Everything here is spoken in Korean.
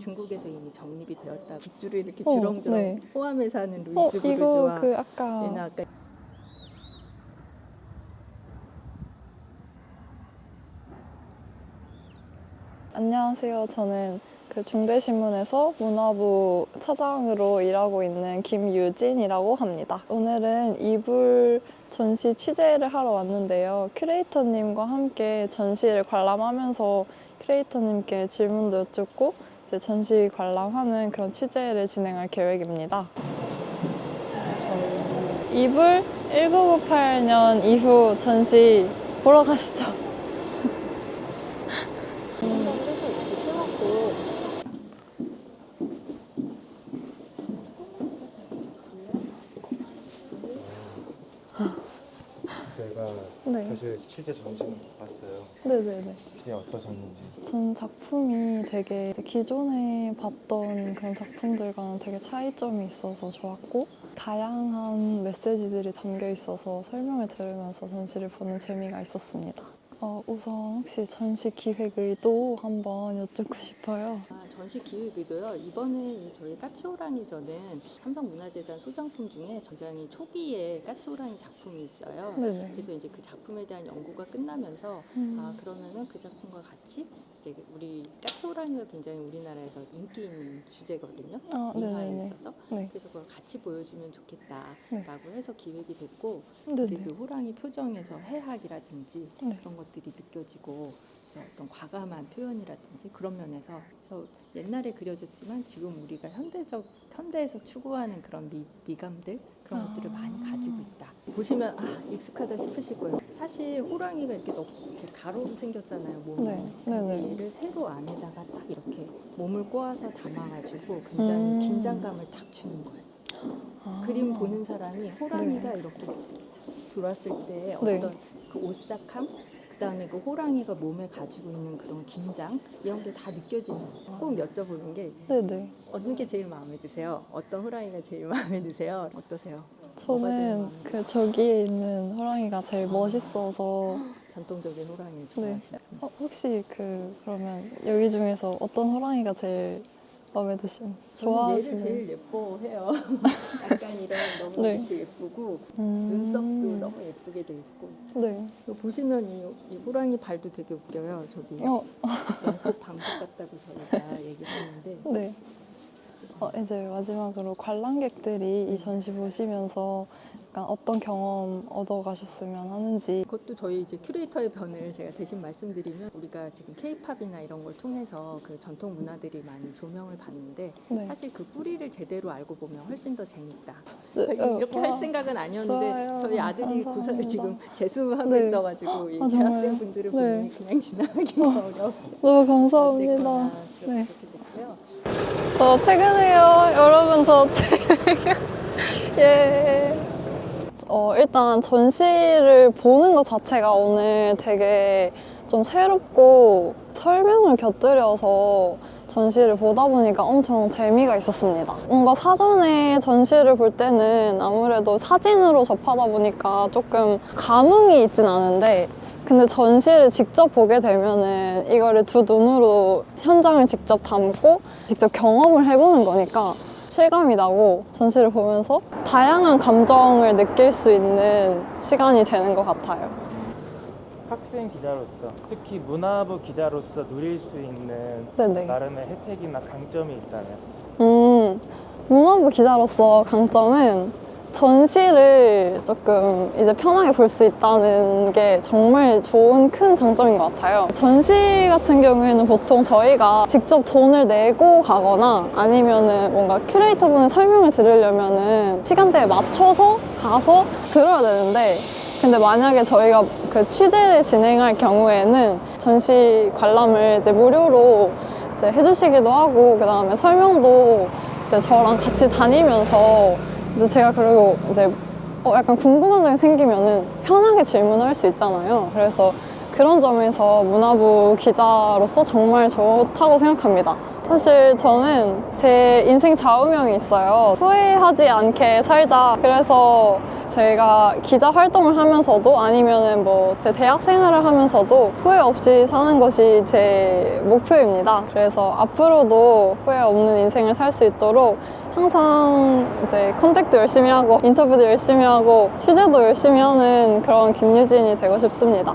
중국에서 이미 정립이 되었다. 굿즈를 이렇게 어, 주렁주렁 네. 하는 어, 루이스 이거 부르주아 그 아까 얘는 아까 안녕하세요. 저는 그 중대신문에서 문화부 차장으로 일하고 있는 김유진이라고 합니다. 오늘은 이불 전시 취재를 하러 왔는데요. 큐레이터님과 함께 전시를 관람하면서 큐레이터님께 질문도 여쭙고 이 제 전시 관람하는 그런 취재를 진행할 계획입니다. 이불 1998년 이후 전시 보러 가시죠. 한정해서 이렇게 세웠고 저희가 네. 사실 실제 전시는 못 봤어요. 네네네. 그냥 어떠셨는지. 전 작품이 되게 이제 기존에 봤던 그런 작품들과는 되게 차이점이 있어서 좋았고 다양한 메시지들이 담겨 있어서 설명을 들으면서 전시를 보는 재미가 있었습니다. 어, 우선 혹시 전시 기획 의도 한번 여쭙고 싶어요. 아, 전시 기획이도요. 이번에 이 저희 까치호랑이전은 삼성문화재단 소장품 중에 굉장히 초기에 까치호랑이 작품이 있어요. 네네. 그래서 이제 그 작품에 대한 연구가 끝나면서 음. 아 그러면은 그 작품과 같이 이제 우리 까치호랑이가 굉장히 우리나라에서 인기 있는 주제거든요. 아, 민화에 네네네. 있어서 네. 그래서 그걸 같이 보여주면 좋겠다라고 네. 해서 기획이 됐고 네네. 그리고 호랑이 표정에서 해학이라든지 네. 그런 것들이 느껴지고 그래서 어떤 과감한 표현이라든지 그런 면에서 그래서 옛날에 그려졌지만 지금 우리가 현대적 현대에서 추구하는 그런 미, 미감들 그런 아. 것들을 많이 가지고 있다. 보시면 아 익숙하다 싶으실 거예요. 사실 호랑이가 이렇게, 넣, 이렇게 가로로 생겼잖아요 몸이. 네. 근데 네네. 얘를 세로 안에다가 딱 이렇게 몸을 꼬아서 담아가지고 굉장히 음. 긴장감을 딱 주는 거예요. 아. 그림 보는 사람이 호랑이가 이렇게 들어왔을 때 네. 어떤 그 오싹함 그다음에 그 호랑이가 몸에 가지고 있는 그런 긴장 이런 게 다 느껴지는 거예요. 꼭 여쭤보는 게 네네. 어느 게 제일 마음에 드세요? 어떤 호랑이가 제일 마음에 드세요? 어떠세요? 저는 그 저기에 있는 호랑이가 제일 멋있어서 전통적인 호랑이 네. 좋아하시나요? 어, 혹시 그 그러면 여기 중에서 어떤 호랑이가 제일 마음에 드신 저는 좋아하시는 제일 예뻐해요. 약간 이런 너무 네. 이렇게 예쁘고 음. 눈썹도 너무 예쁘게 돼 있고 네. 이거 보시면 이, 이 호랑이 발도 되게 웃겨요. 저기 어, 연꽃 방석 같다고 저희가 얘기했는데 네. 어, 이제 마지막으로 관람객들이 네. 이 전시 보시면서 약간 어떤 경험 얻어 가셨으면 하는지 그것도 저희 이제 큐레이터의 변을 제가 대신 말씀드리면 우리가 지금 케이팝이나 이런 걸 통해서 그 전통 문화들이 많이 조명을 받는데 네. 사실 그 뿌리를 제대로 알고 보면 훨씬 더 재밌다. 네, 어, 이렇게 할 와, 생각은 아니었는데 좋아요. 저희 아들이. 고사 지금 재수하고 네. 있어가지고 이 아, 정말요? 대학생분들을 네. 보면 그냥 지나가기가 어려웠어요. 너무 감사합니다. 어쨌거나 그렇게 네. 됐고요. 저 퇴근해요. 여러분 저 퇴근. 예. 어, 일단 전시를 보는 것 자체가 오늘 되게 좀 새롭고 설명을 곁들여서 전시를 보다 보니까 엄청 재미가 있었습니다. 뭔가 사전에 전시를 볼 때는 아무래도 사진으로 접하다 보니까 조금 감흥이 있진 않은데 근데 전시를 직접 보게 되면은 이거를 두 눈으로 현장을 직접 담고 직접 경험을 해보는 거니까 실감이 나고 전시를 보면서 다양한 감정을 느낄 수 있는 시간이 되는 것 같아요. 학생 기자로서 특히 문화부 기자로서 누릴 수 있는 네네. 나름의 혜택이나 강점이 있다면 음, 문화부 기자로서 강점은 전시를 조금 이제 편하게 볼 수 있다는 게 정말 좋은 큰 장점인 것 같아요. 전시 같은 경우에는 보통 저희가 직접 돈을 내고 가거나 아니면은 뭔가 큐레이터분의 설명을 들으려면은 시간대에 맞춰서 가서 들어야 되는데 근데 만약에 저희가 그 취재를 진행할 경우에는 전시 관람을 이제 무료로 이제 해주시기도 하고 그 다음에 설명도 이제 저랑 같이 다니면서 이제 제가 그리고 이제 어 약간 궁금한 점이 생기면은 편하게 질문할 수 있잖아요. 그래서 그런 점에서 문화부 기자로서 정말 좋다고 생각합니다. 사실 저는 제 인생 좌우명이 있어요. 후회하지 않게 살자. 그래서 제가 기자 활동을 하면서도 아니면은 뭐 제 대학 생활을 하면서도 후회 없이 사는 것이 제 목표입니다. 그래서 앞으로도 후회 없는 인생을 살 수 있도록 항상 이제 컨택도 열심히 하고 인터뷰도 열심히 하고 취재도 열심히 하는 그런 김유진이 되고 싶습니다.